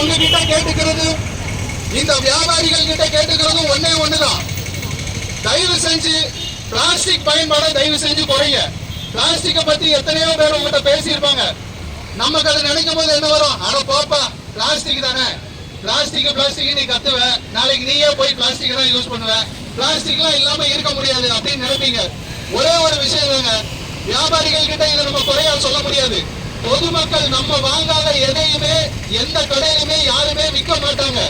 உங்ககிட்ட கேட்டுக்கிறது இந்த வியாபாரிகள் கிட்ட கேட்டுக்கிறது ஒண்ணே ஒண்ணுதான். தயவு செஞ்சு பிளாஸ்டிக் பயன்பாடை தயவு செஞ்சு குறைங்க. பிளாஸ்டிக்கை பத்தி எத்தனையோ பேர் உங்ககிட்ட பேசியிருப்பாங்க. நமக்கு அதை நினைக்கும் போது என்ன வரும்? அட போப்பா பிளாஸ்டிக் தானே. பிளாஸ்டிக் பிளாஸ்டிக் நீ கத்துவ. நாளைக்கு நீயே போய் பிளாஸ்டிக் தான் யூஸ் பண்ணுவ. பிளாஸ்டிக்லாம் இல்லாம இருக்க முடியாது அப்படின்னு நினைப்பீங்க. ஒரே ஒரு விஷயம் தாங்க. வியாபாரிகள் கிட்ட இதை நம்ம குறையா சொல்ல முடியாது. பொதுமக்கள் நம்ம வாங்காத எதையுமே எந்த கடையிலுமே யாருமே விற்க மாட்டாங்க.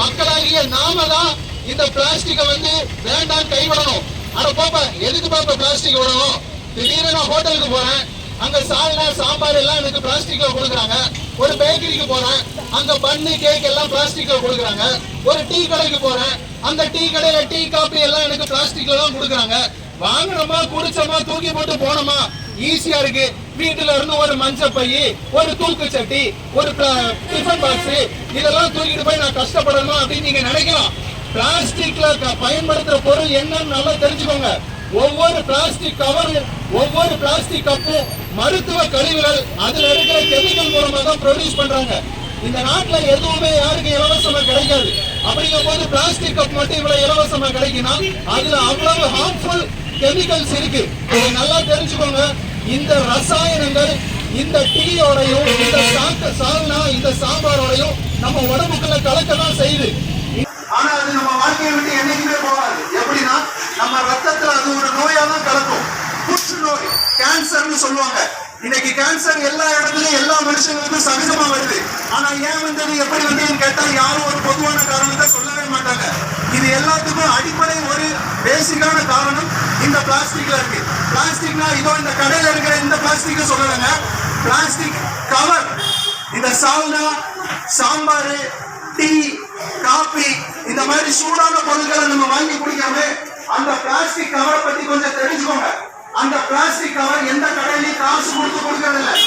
மக்களாகிய நாம தான் இந்த பிளாஸ்டிக்கை வந்து வேண்டாம் கைவிடணும். ஆனா போப்பா எதுக்கு பாப்பா பிளாஸ்டிக் விடணும்? திடீர்னு நான் ஹோட்டலுக்கு போறேன். அங்க சால்னா சாம்பார் எல்லாம் எனக்கு பிளாஸ்டிக்ல கொடுக்குறாங்க. ஒரு பேக்கரிக்கு போறேன். அங்க பண்ணு கேக் எல்லாம் பிளாஸ்டிக்ல கொடுக்குறாங்க. ஒரு டீ கடைக்கு போறேன். அந்த டீ கடையில டீ காபி எல்லாம் எனக்கு பிளாஸ்டிக்ல தான் கொடுக்குறாங்க. வாங்கினோமா குடிச்சோமா தூக்கி போட்டு போனோமா? ஈஸியா இருக்கு. வீட்டுல இருந்து ஒரு மஞ்சள் பை ஒரு தூக்கு சட்டி ஒரு டிஃபன் பாக்ஸ் இதெல்லாம் தூக்கிட்டு போய் நான் கஷ்டப்படணும் அப்படின்னு நீங்க நினைக்கலாம். பிளாஸ்டிக்ல க- பயன்படுத்துற பொருள் என்னன்னு நல்லா தெரிஞ்சுக்கோங்க. ஒவ்வொரு பிளாஸ்டிக் கவர் ஒவ்வொரு பிளாஸ்டிக் கப்பும் மருத்துவ கழிவுகள் அதுல இருக்கிற கெமிக்கல் மூலமா தான் ப்ரொடியூஸ் பண்றாங்க. இந்த நாட்டுல எதுவுமே யாருக்கும் இலவசமா கிடைக்காது. அப்படிங்கும் போது பிளாஸ்டிக் கப் மட்டும் இவ்வளவு இலவசமா கிடைக்குன்னா அதுல அவ்வளவு ஹார்ம்ஃபுல் கெமிக்கல்ஸ் இருக்கு. இதை நல்லா தெரிஞ்சுக்கோங்க. இந்த ரசாயனங்கள் இந்த டீயோடையும் இந்த சாக்க சால்னா இந்த சாம்பாரோடையும் நம்ம உடம்புக்குள்ள கலக்க தான் செய்யுது. ஆனா அது நம்ம வாழ்க்கையை விட்டு என்னைக்குமே போகாது. எப்படின்னா நம்ம ரத்தத்துல அது ஒரு நோயா தான் கலக்கும் புற்றுநோய் கேன்சர்னு சொல்லுவாங்க. இன்னைக்கு கேன்சர் எல்லா இடத்துலயும் எல்லா மனுஷங்களுக்கும் சகஜமா வருது. ஆனா ஏன் வந்தது எப்படி வந்ததுன்னு கேட்டா யாரும் ஒரு பொதுவான காரணத்தை சொல்லவே மாட்டாங்க. இது எல்லாத்துக்கும் அடிப்படை ஒரு பேசிக்கான காரணம் இந்த பிளாஸ்டிக்ல இருக்கு. பிளாஸ்டிக்னா இதோ இந்த கடையில இருக்கிற இந்த பிளாஸ்டிக் சொல்லலைங்க. Plastic cover. இந்த சால்னா சாம்பார் டீ காபி இந்த மாதிரி சூடான பொருட்களை நம்ம வாங்கி குடிக்காம அந்த பிளாஸ்டிக் கவரை பத்தி கொஞ்சம் தெரிஞ்சுக்கோங்க. அந்த பிளாஸ்டிக் கவர் எந்த கடையிலையும் காசு கொடுத்து கொடுக்கறதில்லை.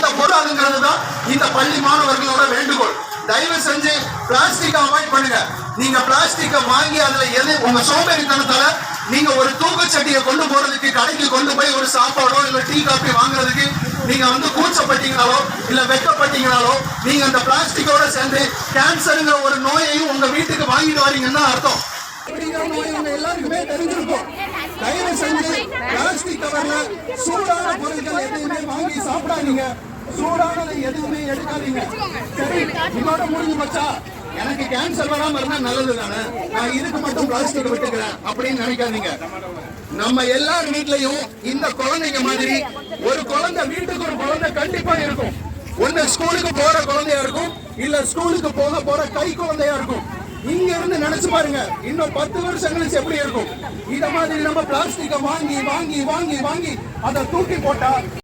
வாங்காத தான் இந்த பள்ளி மாணவர்களோட வேண்டுகோள். தயவு செஞ்சு பிளாஸ்டிக் அவாய்ட் பண்ணுங்க. நீங்க பிளாஸ்டிக்கை வாங்கி அதுல எது உங்க சோம்பேறித்தனத்தால நீங்க ஒரு தூக்கச்சட்டியை கொண்டு போறதுக்கு கடைக்கு கொண்டு போய் ஒரு சாப்பாடோ இல்ல டீ காஃபி வாங்குறதுக்கு நீங்க வந்து கூச்சப்பட்டீங்கனாலோ இல்ல வெட்கப்பட்டீங்கனாலோ நீங்க அந்த பிளாஸ்டிக்கோட சேர்ந்து கேன்சருங்கிற ஒரு நோயையும் உங்க வீட்டுக்கு வாங்கிட்டு வரீங்கன்னு அர்த்தம். நோய் எல்லாருக்குமே தெரிஞ்சிருக்கும். தயவு செஞ்சு பிளாஸ்டிக் கவர்ல சூடான பொருட்கள் எதையுமே வாங்கி சாப்பிடாதீங்க சூடானதை எதுவுமே எடுக்காதீங்க. சரி இதோட முடிஞ்சு மச்சா எனக்கு கேன்சர் வராம இருந்தா நல்லது தானே? நான் இதுக்கு மட்டும் பிளாஸ்டிக் விட்டுக்கிறேன் அப்படின்னு நினைக்காதீங்க. நம்ம எல்லார் வீட்லயும் இந்த குழந்தைங்க மாதிரி ஒரு குழந்தை வீட்டுக்கு ஒரு குழந்தை கண்டிப்பா இருக்கும். ஒண்ணு ஸ்கூலுக்கு போற குழந்தையா இருக்கும் இல்ல ஸ்கூலுக்கு போக போற கை குழந்தையா இருக்கும். இங்க இருந்து நினைச்சு பாருங்க இன்னும் பத்து வருஷம் கழிச்சு எப்படி இருக்கும்? இத மாதிரி நம்ம பிளாஸ்டிக்கை வாங்கி வாங்கி வாங்கி வாங்கி அதை தூக்கி போட்டா